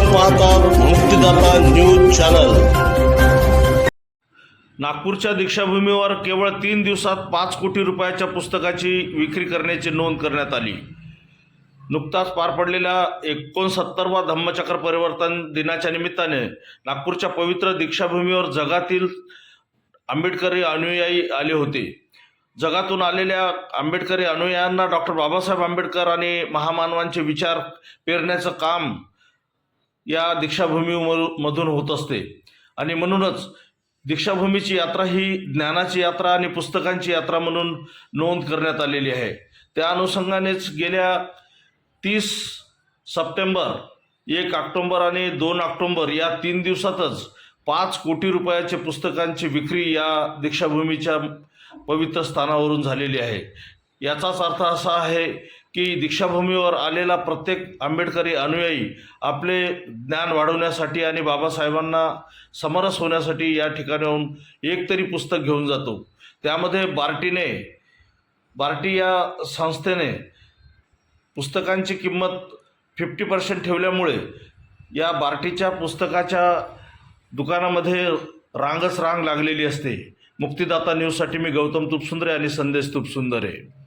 आपण पाहतात मुक्तीदाता news channel. नागपूरच्या दीक्षाभूमीवर केवळ तीन दिवसात पाच कोटी रुपयाच्या पुस्तकाची विक्री करण्याची नोंद करण्यात आली. नुकताच पार पडलेल्या एकोणसत्तरवा धम्मचक्र परिवर्तन दिनाच्या निमित्ताने नागपूरच्या पवित्र दीक्षाभूमीवर जगातील आंबेडकरी अनुयायी आले होते. जगातून आलेल्या आंबेडकरी अनुयायांना डॉक्टर बाबासाहेब आंबेडकर आणि महामानवांचे विचार पेरण्याचं काम या दीक्षाभूमीमधून होत असते. आणि म्हणूनच दीक्षाभूमीची यात्रा ही ज्ञानाची यात्रा आणि पुस्तकांची यात्रा म्हणून नोंद करण्यात आलेली आहे. त्या अनुषंगानेच गेल्या तीस सप्टेंबर एक ऑक्टोंबर आणि दोन ऑक्टोंबर या तीन दिवसातच पाच कोटी रुपयाचे पुस्तकांची विक्री या दीक्षाभूमीच्या पवित्र स्थानावरून झालेली आहे. याचाच अर्थ असा आहे की दीक्षाभूमीवर आलेला प्रत्येक आंबेडकरी अनुयायी आपले ज्ञान वाढवण्यासाठी आणि बाबासाहेबांना समरस होण्यासाठी या ठिकाणाहून एक तरी पुस्तक घेऊन जातो. त्यामध्ये बार्टीने बार्टी या संस्थेने पुस्तकांची किंमत फिफ्टी पर्सेंट ठेवल्यामुळे या बार्टीच्या पुस्तकाच्या दुकानामध्ये रांगच रांग लागलेली असते. मुक्तिदाता न्यूजसाठी मी गौतम तुपसुंदरे आणि संदेश तुपसुंदरे.